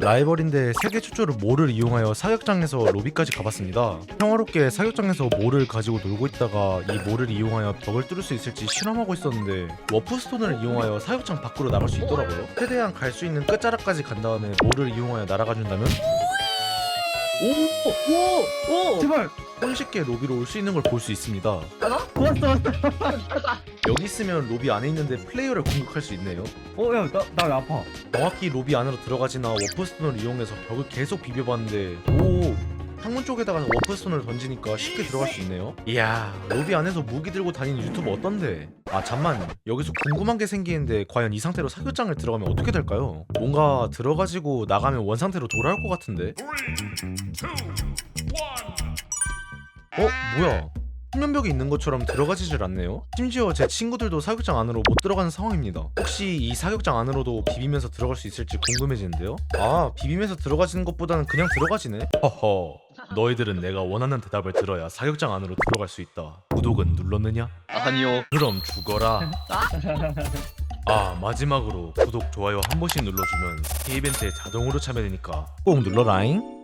라이벌인데 세계 최초로 몰을 이용하여 사격장에서 로비까지 가봤습니다. 평화롭게 사격장에서 몰을 가지고 놀고 있다가 이 몰을 이용하여 벽을 뚫을 수 있을지 실험하고 있었는데 워프스톤을 이용하여 사격장 밖으로 나갈 수 있더라고요. 최대한 갈 수 있는 끝자락까지 간 다음에 몰을 이용하여 날아가 준다면 오! 오! 제발 손쉽게 로비로 올 수 있는 걸 볼 수 있습니다. 왔어 왔어 여기 있으면 로비 안에 있는데 플레이어를 공격할 수 있네요. 어 야 나나 왜 아파 정확히 로비 안으로 들어가지나 워프스톤을 이용해서 벽을 계속 비벼봤는데 오 창문 쪽에다가 워프스톤을 던지니까 쉽게 들어갈 수 있네요 이야 로비 안에서 무기 들고 다니는 유튜버 어떤데 아 잠만 여기서 궁금한 게 생기는데 과연 이 상태로 사격장을 들어가면 어떻게 될까요? 뭔가 들어가지고 나가면 원 상태로 돌아올 것 같은데 어? 뭐야 수면벽이 있는 것처럼 들어가지질 않네요. 심지어 제 친구들도 사격장 안으로 못 들어가는 상황입니다. 혹시 이 사격장 안으로도 비비면서 들어갈 수 있을지 궁금해지는데요. 아, 비비면서 들어가지는 것보다는 그냥 들어가지네. 허허. 너희들은 내가 원하는 대답을 들어야 사격장 안으로 들어갈 수 있다. 구독은 눌렀느냐? 아니요. 그럼 죽어라. 아 마지막으로 구독 좋아요 한 번씩 눌러주면 새 이벤트에 자동으로 참여되니까 꼭 눌러라잉.